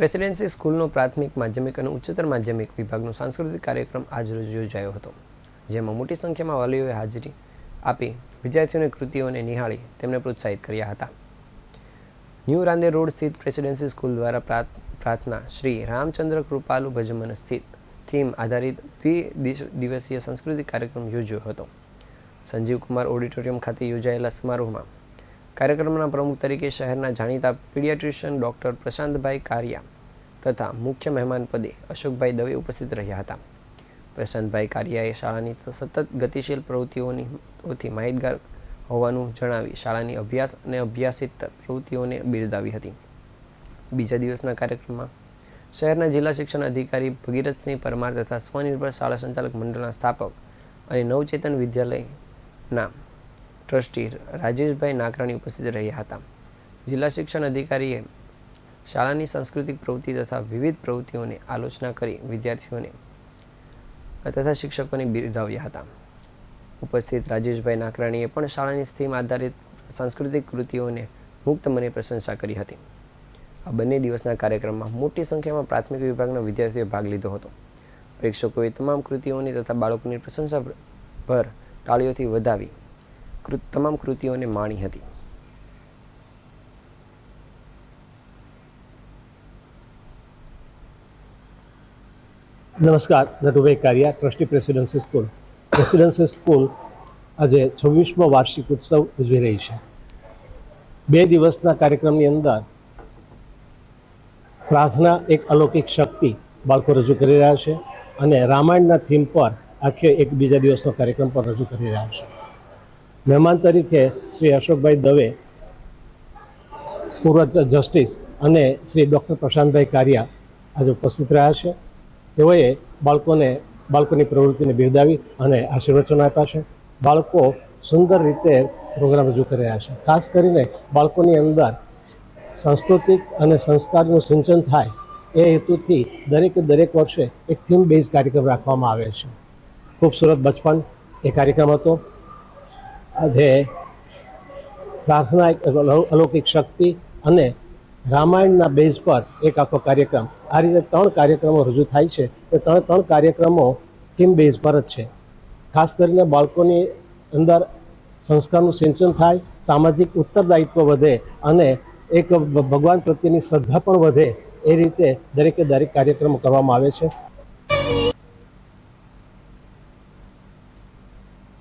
Presidency સ્કૂલનો પ્રાથમિક માધ્યમિક અને ઉચ્ચતર માધ્યમિક વિભાગનો સાંસ્કૃતિક કાર્યક્રમ આજરોજ યોજાયો હતો, જેમાં મોટી સંખ્યામાં વાલીઓએ હાજરી આપી વિદ્યાર્થીઓની કૃતિઓને નિહાળી તેમને પ્રોત્સાહિત કર્યા હતા. ન્યૂ રાંદેર રોડ સ્થિત પ્રેસિડેન્સી સ્કૂલ દ્વારા પ્રાર્થના શ્રી રામચંદ્ર કૃપાલુ ભજમન સ્થિત થીમ આધારિત દ્વિ દિવસીય સાંસ્કૃતિક કાર્યક્રમ યોજ્યો હતો. સંજીવ કુમાર ઓડિટોરિયમ ખાતે યોજાયેલા સમારોહમાં કાર્યક્રમના પ્રમુખ તરીકે શહેરના જાણીતા પીડિયાટ્રિશિયન ડૉક્ટર પ્રશાંતભાઈ કારિયા તથા મુખ્ય મહેમાન પદે અશોકભાઈ દવે ઉપસ્થિત રહ્યા હતા. પ્રશાંતભાઈ કારિયાએ શાળાની સતત ગતિશીલ પ્રવૃત્તિઓની માહિતગાર હોવાનું જણાવી શાળાની અભ્યાસ અને અભ્યાસિત પ્રવૃત્તિઓને બિરદાવી હતી. બીજા દિવસના કાર્યક્રમમાં શહેરના જિલ્લા શિક્ષણ અધિકારી ભગીરથસિંહ પરમાર તથા સ્વનિર્ભર શાળા સંચાલક મંડળના સ્થાપક અને નવચેતન વિદ્યાલયના ટ્રસ્ટી રાજેશભાઈ નાકરાણી ઉપસ્થિત રહ્યા હતા. જિલ્લા શિક્ષણ અધિકારીએ શાળાની સાંસ્કૃતિક પ્રવૃત્તિ તથા વિવિધ પ્રવૃત્તિઓની આલોચના કરી વિદ્યાર્થીઓને તથા શિક્ષકોને બિરદાવ્યા હતા. ઉપસ્થિત રાજેશભાઈ નાકરાણીએ પણ શાળાની થીમ આધારિત સાંસ્કૃતિક કૃતિઓને મુક્ત મને પ્રશંસા કરી હતી. આ બંને દિવસના કાર્યક્રમમાં મોટી સંખ્યામાં પ્રાથમિક વિભાગના વિદ્યાર્થીઓએ ભાગ લીધો હતો. પ્રેક્ષકોએ તમામ કૃતિઓની તથા બાળકોની પ્રશંસા ભર તાળીઓથી વધાવી તમામ કૃતિઓને માણી હતી. નમસ્કાર Natubhai Kariya, trustee Presidency School. Presidency School આજે છવ્વીસમો વાર્ષિક ઉત્સવ ઉજવી રહી છે. બે દિવસના કાર્યક્રમની અંદર પ્રાર્થના એક અલૌકિક શક્તિ બાળકો રજૂ કરી રહ્યા છે અને રામાયણના થીમ પર આખે એક બીજા દિવસનો કાર્યક્રમ પણ રજૂ કરી રહ્યા છે. મહેમાન તરીકે શ્રી અશોકભાઈ દવે પૂર્વ જસ્ટિસ અને શ્રી ડૉક્ટર પ્રશાંતભાઈ કારિયા આજે ઉપસ્થિત રહ્યા છે. તેઓએ બાળકોને, બાળકોની પ્રવૃત્તિને બિરદાવી અને આશીર્વચનો આપ્યા છે. બાળકો સુંદર રીતે પ્રોગ્રામ રજૂ કરી રહ્યા છે. ખાસ કરીને બાળકોની અંદર સાંસ્કૃતિક અને સંસ્કારનું સિંચન થાય એ હેતુથી દરેકે દરેક વર્ષે એક થીમ બેઝ કાર્યક્રમ રાખવામાં આવે છે. ખૂબસૂરત બચપન એ કાર્યક્રમ હતો. આજે પ્રાર્થના અલૌકિક શક્તિ અને રામાયણના બેઝ પર એક આખો કાર્યક્રમ. આ રીતે ત્રણ કાર્યક્રમો રજૂ થાય છે. તે ત્રણ ત્રણ કાર્યક્રમો થીમ બેઝ પર જ છે. ખાસ કરીને બાળકોની અંદર સંસ્કારનું સિંચન થાય, સામાજિક ઉત્તરદાયિત્વ વધે અને એક ભગવાન પ્રત્યેની શ્રદ્ધા પણ વધે એ રીતે દરેકે દરેક કાર્યક્રમો કરવામાં આવે છે.